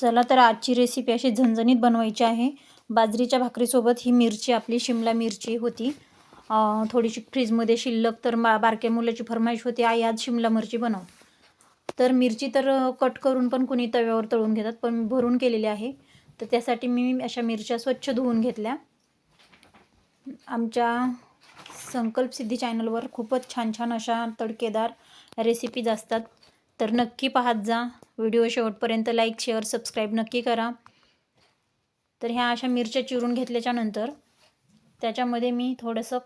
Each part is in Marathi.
चला तर आजची रेसिपी अशी झणझणीत बनवायची आहे. बाजरीच्या भाकरीसोबत ही मिरची आपली शिमला मिरची होती. थोडीशी फ्रीजमध्ये शिल्लक तर मा बारक्या मुलाची फरमाईश होती. आई आज शिमला मिरची बनव. तर मिरची तर कट करून पण कुणी तव्यावर तळून घेतात पण भरून केलेली आहे. तर त्यासाठी मी अशा मिरच्या स्वच्छ धुवून घेतल्या. आमच्या संकल्प सिद्धी चॅनलवर खूपच छान छान अशा तडकेदार रेसिपीज असतात. तर नक्की पाहत जा. व्हिडिओ शेवटपर्यंत लाईक शेअर सबस्क्राईब नक्की करा. तर ह्या अशा मिरच्या चिरून घेतल्याच्या नंतर त्याच्यामध्ये मी थोडंसं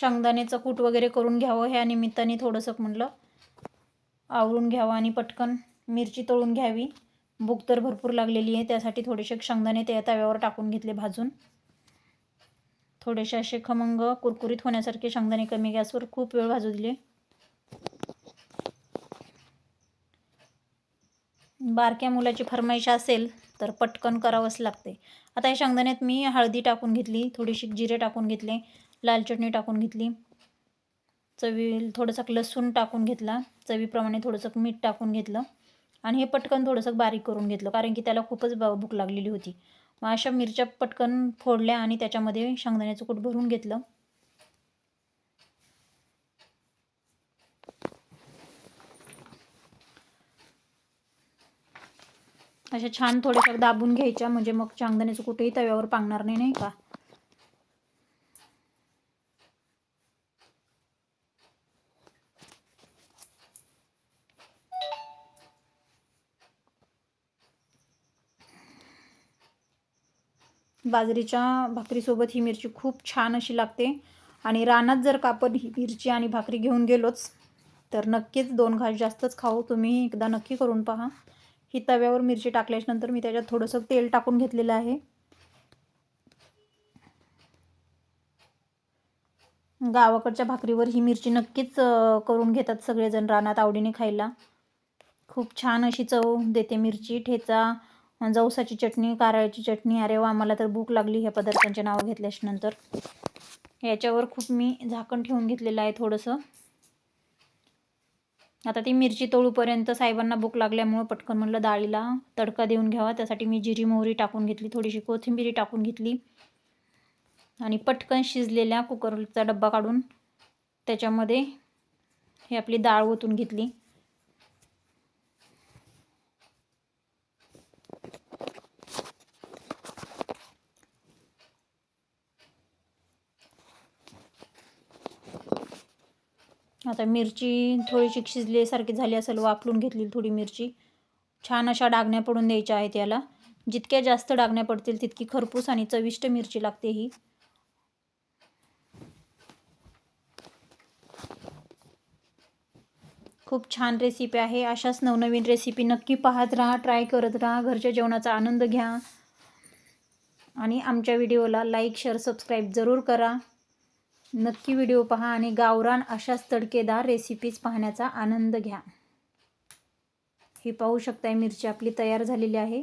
शेंगदाण्याचं कूट वगैरे करून घ्यावं. ह्या निमित्ताने थोडंसं म्हटलं आवरून घ्यावं आणि पटकन मिरची तळून घ्यावी. भूक तर भरपूर लागलेली आहे त्यासाठी थोडेसे शेंगदाणे त्या तव्यावर टाकून घेतले भाजून. थोडेसे असे खमंग कुरकुरीत होण्यासारखे शेंगदाणे कमी गॅसवर खूप वेळ भाजू दिले. बारक्या मुलाची फरमाईश असेल तर पटकन करावंच लागते. आता या शेंगदाण्यात मी हळदी टाकून घेतली थोडीशी जिरे टाकून घेतले लाल चटणी टाकून घेतली चवी थोडंसं लसूण टाकून घेतला चवीप्रमाणे थोडंसं मीठ टाकून घेतलं आणि हे पटकन थोडंसं बारीक करून घेतलं कारण की त्याला खूपच ब भूक लागलेली होती. मग अशा मिरच्या पटकन फोडल्या आणि त्याच्यामध्ये शेंगदाण्याचं कूट भरून घेतलं. अशा छान थोड्याशा दाबून घ्यायच्या म्हणजे मग शेंगदाण्याचं कुठेही तव्यावर पांगणार नाही नाही का? बाजरीच्या भाकरीसोबत ही मिरची खूप छान अशी लागते. आणि रानात जर का आपण ही मिरची आणि भाकरी घेऊन गेलोच तर नक्कीच दोन घास जास्तच खाऊ. तुम्ही एकदा नक्की करून पहा. ही तव्यावर मिरची टाकल्याच्यानंतर मी त्याच्यात थोडंसं तेल टाकून घेतलेलं आहे. गावाकडच्या भाकरीवर ही मिरची नक्कीच करून घेतात सगळेजण रानात आवडीने खायला. खूप छान अशी चव देते मिरची ठेचा जवसाची चटणी कारळ्याची चटणी. अरे वा मला तर भूक लागली ह्या पदार्थांचे नावं घेतल्याच्यानंतर याच्यावर खूप मी झाकण ठेवून घेतलेलं आहे थोडंसं. आता ती मिरची तळूपर्यंत साहेबांना भूक लागल्यामुळं पटकन म्हणलं डाळीला तडका देऊन घ्यावा. त्यासाठी मी जिरी मोहरी टाकून घेतली थोडीशी कोथिंबिरी टाकून घेतली. आणि पटकन शिजलेल्या कुकरचा डब्बा काढून त्याच्यामध्ये हे आपली डाळ ओतून घेतली. आता मिरची थोडीशी शिजल्यासारखी झाली असेल वाफलून घेतली थोडी मिरची. छान अशा डागण्या पडून द्यायच्या आहेत याला. जितक्या जास्त डागण्या पडतील तितकी खरपूस आणि चविष्ट मिरची लागते ही. खूप छान रेसिपी आहे. अशाच नवनवीन रेसिपी नक्की पाहत राहा ट्राय करत राहा. घरच्या जेवणाचा आनंद घ्या. आणि आमच्या व्हिडिओला लाईक शेअर सबस्क्राईब जरूर करा. नक्की व्हिडिओ पहा आणि गावरान अशाच तडकेदार रेसिपीज पाहण्याचा आनंद घ्या. ही पाहू शकताय मिरची आपली तयार झालेली आहे.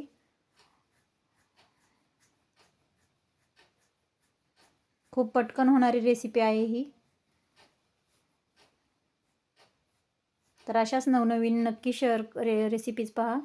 खूप पटकन होणारी रेसिपी आहे ही. तर अशाच नवनवीन नक्की शेअर रे रेसिपीज पहा.